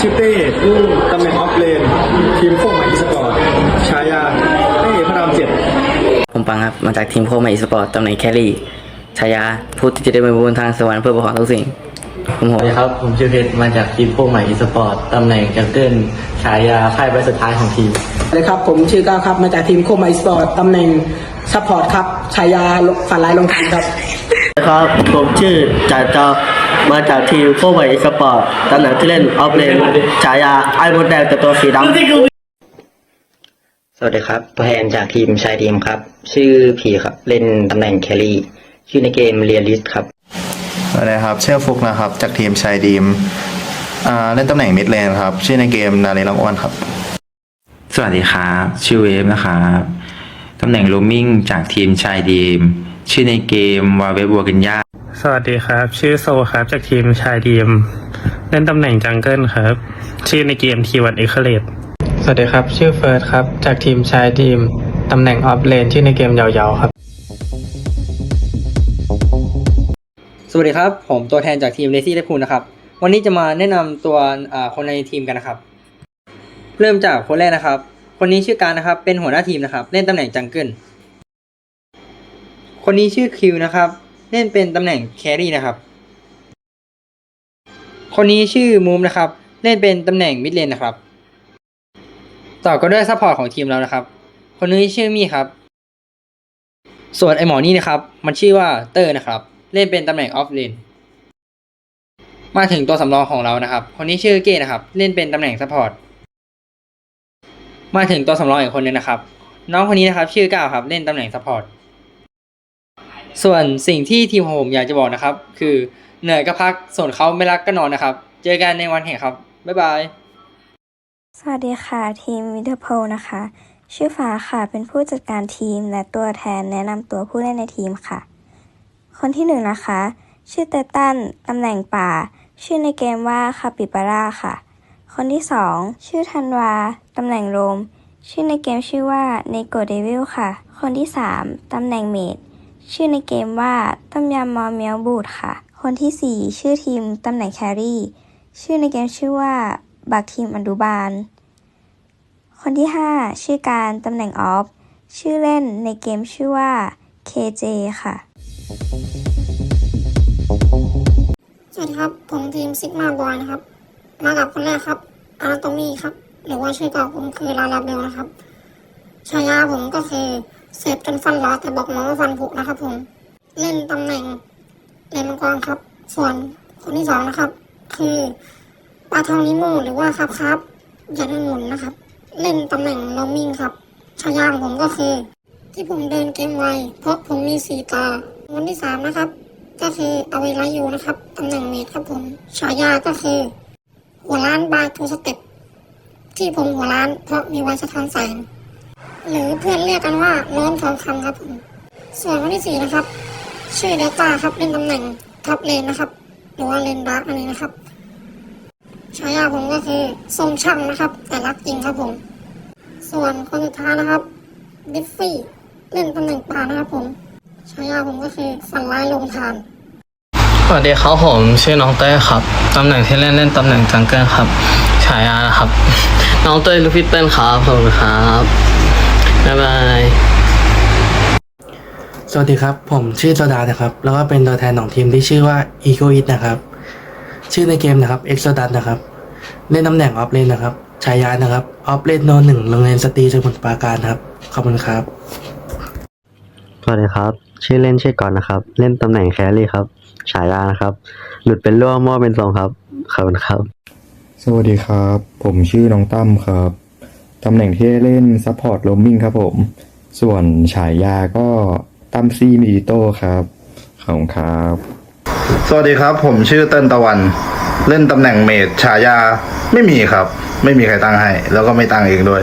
ชิเต้ลูกตำแหน่งออฟเลน ทีมโค้งใหม่อีสปอร์ตฉายาเต้พระรามเจ็ดผมปังครับ มาจากทีมโคมาอีสปอร์ตตำแหน่งแครี่ฉายาผู้ที่จะได้ไปบนทางสวรรค์เพื่อประคองทุกสิ่งผมสโหวัสดีครับ ผมชื่อเพชรมาจากทีมพวกใหม่อีสปอร์ตตำแหน่งจังเกิลฉายาค่ายใบสุดท้ายของทีมสวัสดีครับ ผมชื่อก้าวครับ มาจากทีมโคมาอีสปอร์ตตำแหน่งซัพพอร์ตครับฉายาฝันร้ายลงทันครับครับผมชื่อจ่าจอ มาจากทีมโคไวสปอร์ตตำแหน่งที่เล่นออฟเลนฉายาไอ้มดแดงแต่ตัวสีดำสวัสดีครับตัวแทนจากทีมชายทีมครับ ชื่อพีครับเล่นตำแหน่งแครี่ ชื่อในเกมเรียลิสครับสวัสดีครับชื่อฟุกนะครับ จากทีมชายดีมอ่าเล่นตำแหน่งมิดเลนครับ ชื่อในเกมนาเรลองอ้วนครับ สวัสดีครับชื่อเวฟนะครับตำแหน่งโรมิงจากทีมชายดีม ชื่อในเกมวาเวบัวกันยา สวัสดีครับ ชื่อโซครับจากทีมชายดีมเล่นตำแหน่งจังเกิลครับ ชื่อในเกมทีวันเอ็กเลตสวัสดีครับ ชื่อเฟิร์สครับ จากทีมชายทีมตำแหน่งออฟเลนที่ในเกมยาวๆครับ สวัสดีครับ ผมตัวแทนจากทีมเลซี่และพูนะครับ วันนี้จะมาแนะนำตัวอ่าคนในทีมกันนะครับ เริ่มจากคนแรกนะครับ คนนี้ชื่อการนะครับเป็นหัวหน้าทีมนะครับ เล่นตำแหน่งจังเกิลคนนี้ชื่อคิวนะครับ เล่นเป็นตำแหน่งแครี่นะครับ คนนี้ชื่อมูมนะครับ เล่นเป็นตำแหน่งมิดเลนนะครับ ต่อก็ด้วยซัพพอร์ตของทีมเรานะครับ คนนี้ชื่อมี่ครับ ส่วนไอหมอนี่นะครับ มันชื่อว่าเตอร์นะครับ เล่นเป็นตำแหน่งออฟเลน มาถึงตัวสำรองของเรานะครับ คนนี้ชื่อเก้นะครับ เล่นเป็นตำแหน่งซัพพอร์ต มาถึงตัวสำรองอีกคนนึงนะครับ น้องคนนี้นะครับ ชื่อก้าวครับ เล่นตำแหน่งซัพพอร์ต ส่วนสิ่งที่ทีมของผมอยากจะบอกนะครับ คือเหนื่อยก็พักส่วนเขาไม่รักก็นอนนะครับ เจอกันในวันแห่งครับ บ๊ายบาย สวัสดีค่ะ ทีมวิเทอร์โพนะคะ ชื่อฟ้าค่ะเป็นผู้จัดการทีมและตัวแทนแนะนำตัวผู้เล่นในทีมค่ะ คนที่หนึ่งนะคะ ชื่อเตตันตำแหน่งป่า ชื่อในเกมว่าคาปิบาร่าค่ะ คนที่สองชื่อธันวาตำแหน่งโรมชื่อในเกมชื่อว่าเนโกเดวิลค่ะ คนที่สามตำแหน่งเมด ชื่อในเกมว่าต้มยำมอเมียวบูดค่ะ คนที่สี่ชื่อทีมตำแหน่งแครี่ ชื่อในเกมชื่อว่าบักทีมอันดุบาล คนที่ 5 ชื่อการตำแหน่งออฟ ชื่อเล่นในเกมชื่อว่า KJ ค่ะ สวัสดีครับ ผมทีมซิกมาบอยนะครับ มากับคนแรกครับอาร์ตมีครับ หรือว่าชื่อเก่าผมคือลาลาเบลนะครับฉายาผมก็คือ เซฟจนฟันหลอแต่บอกหมอว่าฟันผุนะครับผม เล่นตำแหน่งเลนมังกรครับ ส่วนคนที่สองนะครับ คือปลาทองนิโมหรือว่าครับครับย่าเดินหมุนนะครับ เล่นตำแหน่งโรมิงครับฉายาของผมก็คือ ที่ผมเดินเกมไวเพราะผมมีสีตาวันที่สามนะครับ ก็คือเอาไว้ไลอยู่นะครับตำแหน่งเมดครับผมฉายาก็คือ หัวล้านบายทูสเต็ปที่ผมหัวล้านเพราะมีวันสะท้อนแสง หรือเพื่อนเรียกกันว่าร้อนทองคำครับผมส่วนวันที่สี่นะครับ ชื่อเดลต้าครับเป็นตำแหน่งท็อปเลนนะครับ หรือว่าเลนดาร์กอันนี้นะครับฉายาผมก็คือทรงช่างนะครับ แต่รักจริงครับผม ส่วนคนสุดท้ายนะครับดิฟฟี่เล่นตำแหน่งป่านะครับผมฉายาผมก็คือฝันร้ายลงทานสวัสดีครับผมชื่อน้องเต้ครับตำแหน่งที่เล่นเล่นตำแหน่งจังเกิลครับฉายานะครับ น้องเต้ลูกพี่เต้นครับขอบคุณครับ บ๊ายบาย สวัสดีครับ ผมชื่อโซดานะครับ แล้วก็เป็นตัวแทนของทีมที่ชื่อว่า e g o i t นะครับ ชื่อในเกมนะครับ e x o d u s นะครับ เล่นตำแหน่งออฟเลนนะครับ ฉายานะครับออฟเลนโนหนึ่งโรงเรียนสตรีสมุทรปราการครับ ขอบคุณครับ สวัสดีครับ ชื่อเล่นชื่อก่อนนะครับ เล่นตำแหน่งแครี่ครับ ฉายานะครับ หลุดเป็นร่วงหม้อเป็นทรงครับ ขอบคุณครับ สวัสดีครับ ผมชื่อน้องตั้มครับ ตำแหน่งที่ได้เล่นซัพพอร์ตโรมมิงครับผม ส่วนฉายาก็ตั้มซี่มิดิโต้ครับขอบคุณครับ สวัสดีครับผมชื่อเติ้ลตะวัน เล่นตำแหน่งเมดฉายาไม่มีครับ ไม่มีใครตั้งให้ แล้วก็ไม่ตั้งเองด้วย